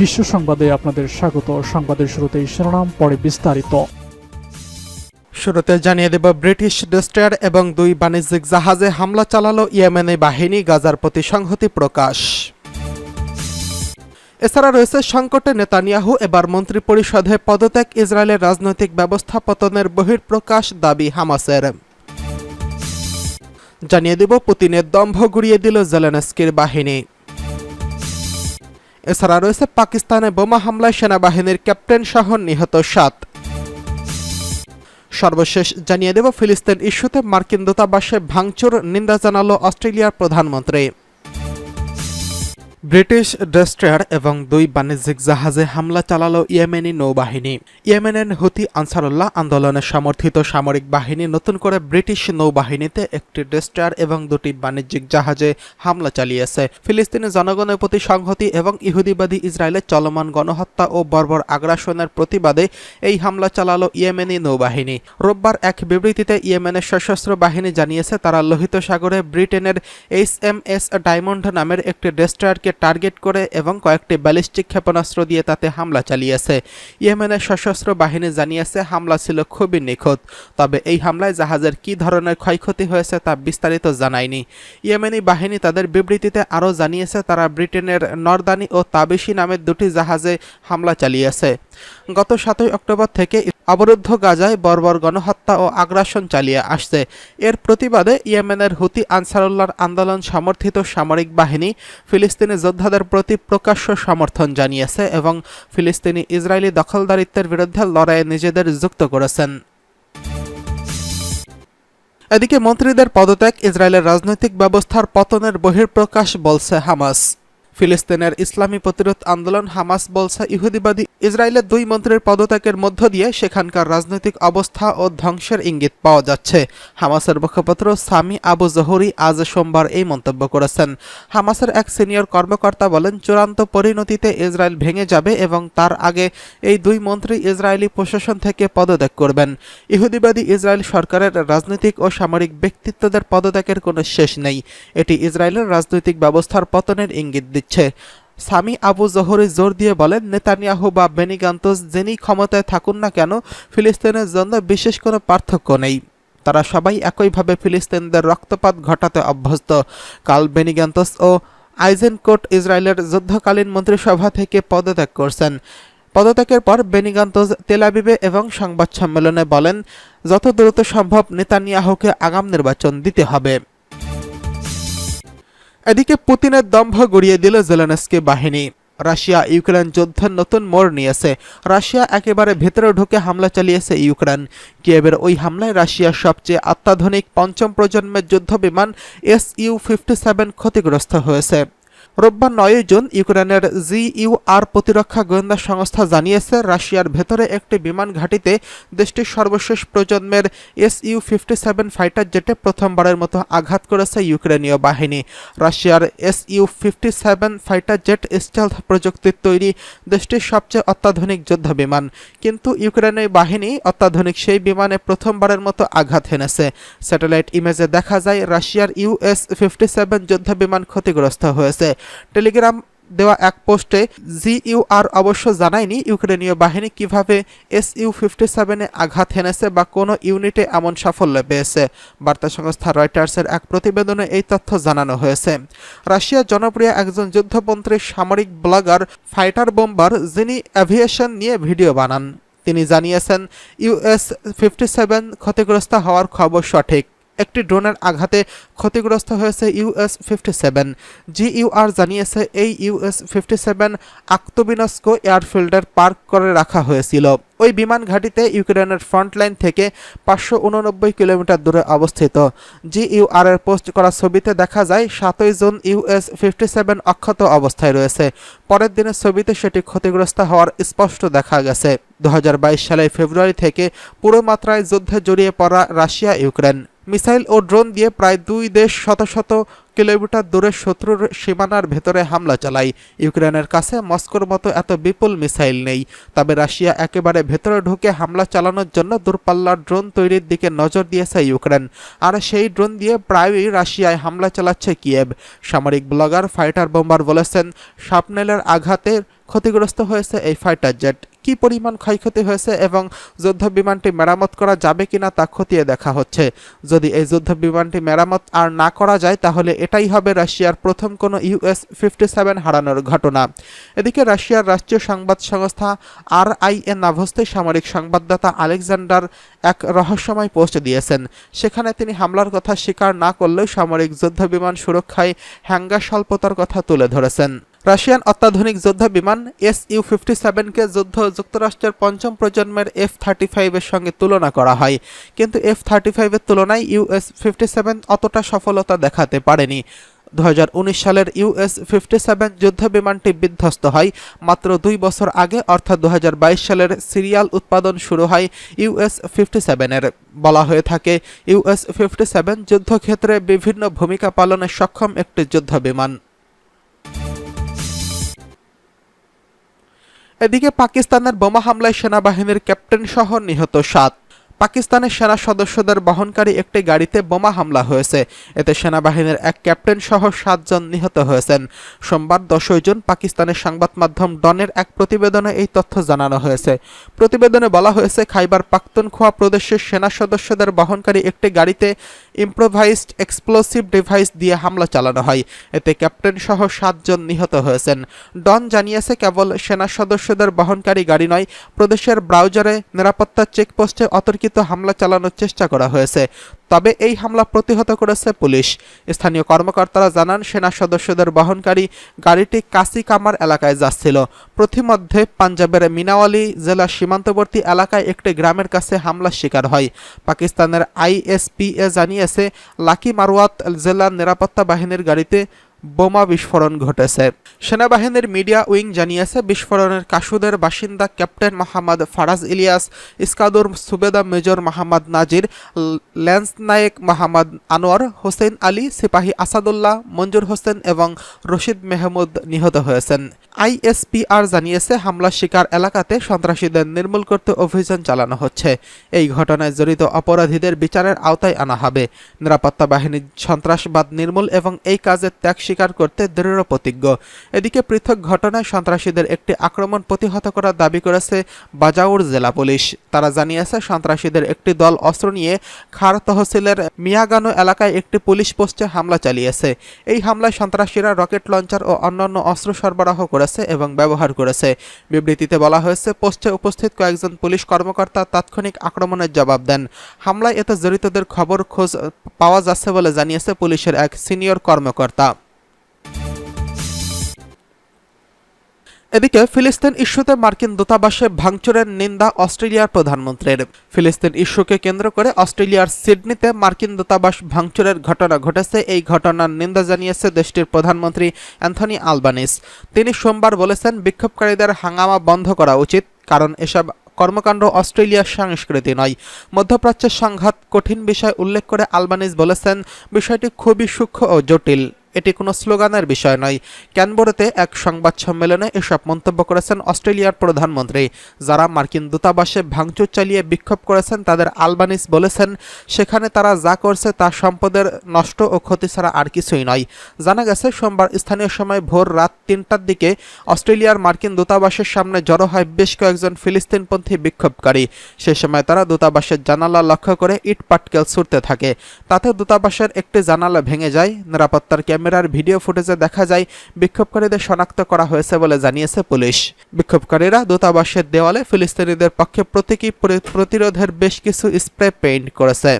বিশ্ব সংবাদে আপনাদের স্বাগত। সংবাদের শুরুতেই শিরোনাম, পরে বিস্তারিত। শুরুতে জানিয়ে দেব, ব্রিটিশ ডেস্টার এবং দুই বাণিজ্যিক জাহাজে হামলা চালালো ইয়েমেনি বাহিনী, গাজার প্রতি সংহতি প্রকাশ। এছাড়া রয়েছে সংকটে নেতানিয়াহু, এবার মন্ত্রী পরিষদে পদত্যাগ, ইসরায়েলের রাজনৈতিক ব্যবস্থা পতনের বহিঃপ্রকাশ দাবি হামাসের। জানিয়ে দেব, পুতিনের দম্ভ গুড়িয়ে দিল জেলেনস্কির বাহিনী। এছাড়া রয়েছে পাকিস্তানে বোমা হামলায় সেনাবাহিনীর ক্যাপ্টেন সহ নিহত সাত। সর্বশেষ জানিয়ে দেব, ফিলিস্তিন ইস্যুতে মার্কিন দূতাবাসে ভাঙচুর, নিন্দা জানালো অস্ট্রেলিয়ার প্রধানমন্ত্রী। ব্রিটিশ ডেস্ট্রয়ার এবং দুই বাণিজ্যিক জাহাজে হামলা চালালো ইয়েমেনি নৌবাহিনী। ইয়েমেনের হুতি আনসারুল্লাহ আন্দোলনে সমর্থিত সামরিক বাহিনী নতুন করে ব্রিটিশ নৌবাহিনীতে একটি ডেস্ট্রয়ার এবং দুটি বাণিজ্যিক জাহাজে হামলা চালিয়েছে। ফিলিস্তিনি জনগণের প্রতি সংহতি এবং ইহুদিবাদী ইসরায়েলের চলমান গণহত্যা ও বর্বর আগ্রাসনের প্রতিবাদে এই হামলা চালালো ইয়েমেনি নৌবাহিনী। রোববার এক বিবৃতিতে ইয়েমেনের সশস্ত্র বাহিনী জানিয়েছে, তারা লোহিত সাগরে ব্রিটেনের এইচ এম এস ডায়মন্ড নামের একটি ডেস্ট্রয়ারকে টার্গেট করে এবং কয়েকটি ব্যালিস্টিক ক্ষেপণাস্ত্র দিয়ে তাতে হামলা চালিয়েছে। ইয়েমেনের সশস্ত্র বাহিনী জানিয়েছে, হামলা ছিল খুবই নিখুঁত, তবে এই হামলায় জাহাজের কী ধরনের ক্ষয়ক্ষতি হয়েছে তা বিস্তারিত জানায়নি। ইয়েমেনি বাহিনী তাদের বিবৃতিতে আরও জানিয়েছে, তারা ব্রিটেনের নর্দানি ও তাবিশি নামের দুটি জাহাজে হামলা চালিয়েছে। গত সাতই অক্টোবর থেকে অবরুদ্ধ গাজায় বর্বর গণহত্যা ও আগ্রাসন চালিয়ে আসছে। এর প্রতিবাদে ইয়েমেনের হুতি আনসারুল্লাহর আন্দোলন সমর্থিত সামরিক বাহিনী ফিলিস্তিনি যোদ্ধাদের প্রতি প্রকাশ্য সমর্থন জানিয়েছে এবং ফিলিস্তিনি ইসরায়েলি দখলদারিত্বের বিরুদ্ধে লড়াইয়ে নিজেদের যুক্ত করেছেন। এদিকে মন্ত্রীদের পদত্যাগ, ইসরায়েলের রাজনৈতিক ব্যবস্থার পতনের বহির্প্রকাশ বলছে হামাস। ফিলিস্তিনের ইসলামী প্রতিরোধ আন্দোলন হামাস বলসা ইহুদিবাদী ইসরায়েলের দুই মন্ত্রীর পদত্যাগের মধ্য দিয়ে সেখানকার রাজনৈতিক অবস্থা ও ধ্বংসের ইঙ্গিত পাওয়া যাচ্ছে। হামাসের মুখপাত্র সামি আবু জহুরি আজ সোমবার এই মন্তব্য করেছেন। হামাসের এক সিনিয়র কর্মকর্তা বলেন, চূড়ান্ত পরিণতিতে ইসরায়েল ভেঙে যাবে এবং তার আগে এই দুই মন্ত্রী ইসরায়েলি প্রশাসন থেকে পদত্যাগ করবেন। ইহুদিবাদী ইসরায়েল সরকারের রাজনৈতিক ও সামরিক ব্যক্তিত্বদের পদত্যাগের কোনো শেষ নেই। এটি ইসরায়েলের রাজনৈতিক ব্যবস্থার পতনের ইঙ্গিত দিচ্ছে। সামি আবু জহরি জোর দিয়ে বলেন, নেতানিয়াহু বা বেনিগান্তোস যিনি ক্ষমতায় থাকুন না কেন, ফিলিস্তিনের জন্য বিশেষ কোনো পার্থক্য নেই। তারা সবাই একইভাবে ফিলিস্তিনদের রক্তপাত ঘটাতে অভ্যস্ত। কাল বেনিগান্তোস ও আইজেনকোট ইসরায়েলের যুদ্ধকালীন মন্ত্রিসভা থেকে পদত্যাগ করছেন। পদত্যাগের পর বেনিগান্তোজ তেলাবিবে এবং সংবাদ সম্মেলনে বলেন, যত দ্রুত সম্ভব নেতানিয়াহুকে আগাম নির্বাচন দিতে হবে। এদিকে পুতিনের দম্ভ গড়িয়ে দিল জেলেনস্কি বাহিনী। রাশিয়া ইউক্রেন যুদ্ধের নতুন মোড় নিয়েছে। রাশিয়া একেবারে ভেতরে ঢুকে হামলা চালিয়েছে ইউক্রেন। কিয়েবের ওই হামলায় রাশিয়ার সবচেয়ে অত্যাধুনিক পঞ্চম প্রজন্মের যুদ্ধ বিমান এস ইউ ফিফটি সেভেন ক্ষতিগ্রস্ত হয়েছে। রোববার নয়ই জুন ইউক্রেনের জিইউআর প্রতিরক্ষা গোয়েন্দা সংস্থা জানিয়েছে, রাশিয়ার ভেতরে একটি বিমান ঘাঁটিতে দেশটির সর্বশেষ প্রজন্মের S U fifty seven fighter জেটে প্রথমবারের মতো আঘাত করেছে ইউক্রেনীয় বাহিনী। রাশিয়ার S U fifty seven fighter jet stealth প্রযুক্তির তৈরি দেশটির সবচেয়ে অত্যাধুনিক যুদ্ধ বিমান। কিন্তু ইউক্রেনের বাহিনী অত্যাধুনিক সেই বিমানে প্রথমবারের মতো আঘাত হেনেছে। স্যাটেলাইট ইমেজে দেখা যায়, রাশিয়ার ইউএস ফিফটি সেভেন যুদ্ধ বিমান ক্ষতিগ্রস্ত হয়েছে। টেলিগ্রাম দেওয়া এক পোস্টে, জিইউআর অবশ্য জানায়নি ইউক্রেনীয় বাহিনী কীভাবে এস ইউ ফিফটি সেভেনে আঘাত হেনেছে বা কোনো ইউনিটে এমন সাফল্য পেয়েছে। বার্তা সংস্থা রয়টার্সের এক প্রতিবেদনে এই তথ্য জানানো হয়েছে। রাশিয়ার জনপ্রিয় একজন যুদ্ধপন্থী সামরিক ব্লগার, ফাইটার বোম্বার, যিনি অ্যাভিয়েশন নিয়ে ভিডিও বানান। তিনি জানিয়েছেন ইউএস ফিফটি সেভেন ক্ষতিগ্রস্ত হওয়ার খবর সঠিক। একটি ড্রোনের আঘাতে ক্ষতিগ্রস্ত হয়েছে ইউএস ফিফটি সেভেন। জিইউআর জানিয়েছে, এই ইউএস ফিফটি সেভেন আক্তবিনস্কো এয়ারফিল্ডের পার্ক করে রাখা হয়েছিল। ওই বিমান ঘাঁটিতে ইউক্রেনের ফ্রন্টলাইন থেকে পাঁচশো উননব্বই কিলোমিটার দূরে অবস্থিত। জিইউআর এর পোস্ট করা ছবিতে দেখা যায়, সাতই জুন ইউএস ফিফটি সেভেন অক্ষত অবস্থায় রয়েছে। পরের দিনের ছবিতে সেটি ক্ষতিগ্রস্ত হওয়ার স্পষ্ট দেখা গেছে। দু সালের ফেব্রুয়ারি থেকে পুরো মাত্রায় যুদ্ধে জড়িয়ে পড়া রাশিয়া ইউক্রেন মিসাইল ও ড্রোন দিয়ে প্রায় দুই দেশ শত শত কিলোমিটার দূরে শত্রুর সীমানার ভেতরে হামলা চালায়। ইউক্রেনের কাছে মস্কোর মতো এত বিপুল মিসাইল নেই। তবে রাশিয়া একেবারে ভেতরে ঢুকে হামলা চালানোর জন্য দূরপাল্লার ড্রোন তৈরির দিকে নজর দিয়েছে ইউক্রেন। আর সেই ড্রোন দিয়ে প্রায়ই রাশিয়ায় হামলা চালাচ্ছে কিয়েভ। সামরিক ব্লগার, ফাইটার বোম্বার বলেছেন সাপনেলের আঘাতে ক্ষতিগ্রস্ত হয়েছে এই ফাইটার জেট। কি পরিমাণ ক্ষয়ক্ষতি হয়েছে এবং যুদ্ধ বিমানটি মেরামত করা যাবে কিনা তা খতিয়ে দেখা হচ্ছে। যদি এই যুদ্ধ বিমানটি মেরামত আর না করা যায়, তাহলে এটাই হবে রাশিয়ার প্রথম কোনো ইউএস ফিফটি সেভেন হারানোর ঘটনা। এদিকে রাশিয়ার রাষ্ট্রীয় সংবাদ সংস্থা আর আই এ নাভস্তে সামরিক সংবাদদাতা আলেকজান্ডার এক রহস্যময় পোস্ট দিয়েছেন। সেখানে তিনি হামলার কথা স্বীকার না করলেও সামরিক যুদ্ধ বিমান সুরক্ষায় হ্যাঙ্গা স্বল্পতার কথা তুলে ধরেছেন। রাশিয়ান অত্যাধুনিক যুদ্ধ বিমান এস ইউ ফিফটি সেভেনকে যুদ্ধ যুক্তরাষ্ট্রের পঞ্চম প্রজন্মের এফ থার্টি ফাইভের সঙ্গে তুলনা করা হয়। কিন্তু এফ থার্টি ফাইভের তুলনায় ইউএস ফিফটি সেভেন অতটা সফলতা দেখাতে পারেনি। দু হাজার উনিশ সালের ইউএস ফিফটি সেভেন যুদ্ধ বিমানটি বিধ্বস্ত হয়। মাত্র দুই বছর আগে, অর্থাৎ দু হাজার বাইশ সালের সিরিয়াল উৎপাদন শুরু হয় ইউএস ফিফটি সেভেনের বলা হয়ে থাকে ইউএস ফিফটি সেভেন যুদ্ধক্ষেত্রে বিভিন্ন ভূমিকা পালনে সক্ষম একটি যুদ্ধ এদিকে পাকিস্তানের বোমা হামলায় সেনাবাহিনীর ক্যাপ্টেন সহ নিহত সাত। পাকিস্তানের সেনা সদস্যদের বহনকারী একটি গাড়িতে বোমা হামলা হয়েছে। এতে সেনাবাহিনীর এক ক্যাপ্টেন সহ সাতজন নিহত হয়েছেন। সোমবার দশই জুন পাকিস্তানের সংবাদ মাধ্যম ডনের এক প্রতিবেদনে এই তথ্য জানানো হয়েছে। প্রতিবেদনে বলা হয়েছে, খাইবার পাখতুনখোয়া প্রদেশের সেনা সদস্যদের বহনকারী একটি গাড়িতে ইম্প্রোভাইজড এক্সপ্লোসিভ ডিভাইস দিয়ে হামলা চালানো হয়। এতে ক্যাপ্টেন সহ সাতজন নিহত হয়েছেন। ডন জানিয়েছে, কেবল সেনা সদস্যদের বহনকারী গাড়ি নয়, প্রদেশের ব্রাউজারে নিরাপত্তা চেকপোস্টে অতর্কিত হামলা চালানোর চেষ্টা করা হয়েছে। তবে এই হামলা প্রতিহত করেছে পুলিশ। স্থানীয় কর্মকর্তারা জানান, সেনা সদস্যদের বহনকারী গাড়িটি কামার এলাকায় যাচ্ছিল। প্রতিমধ্যে পাঞ্জাবের মিনাওয়ালি জেলা সীমান্তবর্তী এলাকায় একটি গ্রামের কাছে হামলার শিকার হয়। পাকিস্তানের আইএসপিএ জানিয়েছে লাকি মারওয়াত জেলার নিরাপত্তা বাহিনীর গাড়িতে বোমা বিস্ফোরণ ঘটেছে। সেনাবাহিনীর মিডিয়া উইং জানিয়েছে, বিস্ফোরণের কাসুদের বাসিন্দা captain Mohammad Faraz Ilyas, Skardu subedar major Mohammad Nazir lance naik Mohammad Anwar, Hossain Ali, সিপাহী আসাদুল্লাহ, মঞ্জুর হোসেন এবং রশিদ মেহমুদ নিহত হয়েছেন। আইএসপিআর জানিয়েছে, হামলার শিকার এলাকাতে সন্ত্রাসীদের নির্মূল করতে অভিযান চালানো হচ্ছে। এই ঘটনায় জড়িত অপরাধীদের বিচারের আওতায় আনা হবে। নিরাপত্তা বাহিনী সন্ত্রাসবাদ নির্মূল এবং এই কাজে ত্যাগ স্বীকার করতে দৃঢ় প্রতিজ্ঞ। এদিকে পৃথক ঘটনায় সন্ত্রাসীদের একটি আক্রমণ প্রতিহত করার দাবি করেছে বাজাউর জেলা পুলিশ। তারা জানিয়েছে, সন্ত্রাসীদের একটি দল অস্ত্র নিয়ে খার তহসিলের মিয়াগানো এলাকায় একটি পুলিশ পোস্টে হামলা চালিয়েছে। এই হামলায় সন্ত্রাসীরা রকেট লঞ্চার ও অন্যান্য অস্ত্র সরবরাহ করেছে এবং ব্যবহার করেছে। বিবৃতিতে বলা হয়েছে, পোস্টে উপস্থিত কয়েকজন পুলিশ কর্মকর্তা তাৎক্ষণিক আক্রমণের জবাব দেন। হামলায় এতে জড়িতদের খবর খোঁজ পাওয়া যাচ্ছে বলে জানিয়েছে পুলিশের এক সিনিয়র কর্মকর্তা। এদিকে ফিলিস্তিন ইস্যুতে মার্কিন দূতাবাসে ভাঙচুরের নিন্দা অস্ট্রেলিয়ার প্রধানমন্ত্রীর। ফিলিস্তিন ইস্যুকে কেন্দ্র করে অস্ট্রেলিয়ার সিডনিতে মার্কিন দূতাবাস ভাঙচুরের ঘটনা ঘটেছে। এই ঘটনার নিন্দা জানিয়েছে দেশটির প্রধানমন্ত্রী অ্যান্থনি আলবানিস। তিনি সোমবার বলেছেন, বিক্ষোভকারীদের হাঙ্গামা বন্ধ করা উচিত, কারণ এসব কর্মকাণ্ড অস্ট্রেলিয়ার সংস্কৃতি নয়। মধ্যপ্রাচ্যের সংঘাত কঠিন বিষয় উল্লেখ করে আলবানিস বলেছেন, বিষয়টি খুবই সূক্ষ্ম ও জটিল। এটি কোনো স্লোগানের বিষয় নয়। ক্যানবরাতে এক সংবাদ সম্মেলনে এসব মন্তব্য করেছেন অস্ট্রেলিয়ার প্রধানমন্ত্রী। যারা মার্কিন দূতাবাসে ভাঙচুর চালিয়ে বিক্ষোভ করেছেন, তাদের আলবানিস বলেছেন, সেখানে তারা যা করছে তা সম্পদের নষ্ট ও ক্ষতি ছাড়া আর কিছুই নয়। জানা গেছে, সোমবার স্থানীয় সময় ভোর রাত তিনটার দিকে অস্ট্রেলিয়ার মার্কিন দূতাবাসের সামনে জড়ো হয় বেশ কয়েকজন ফিলিস্তিনপন্থী বিক্ষোভকারী। সে সময় তারা দূতাবাসের জানালা লক্ষ্য করে ইট পাটকেল ছুটতে থাকে। তাতে দূতাবাসের একটি জানালা ভেঙে যায়, নিরাপত্তার ক্যামেরার ভিডিও ফুটেজে দেখা যায়, বিক্ষোভকারীদের শনাক্ত করা হয়েছে বলে জানিয়েছে পুলিশ। বিক্ষোভকারীরা দূতাবাসের দেওয়ালে ফিলিস্তিনিদের পক্ষে প্রতীকী প্রতিরোধের বেশ কিছু স্প্রে পেইন্ট করেছে।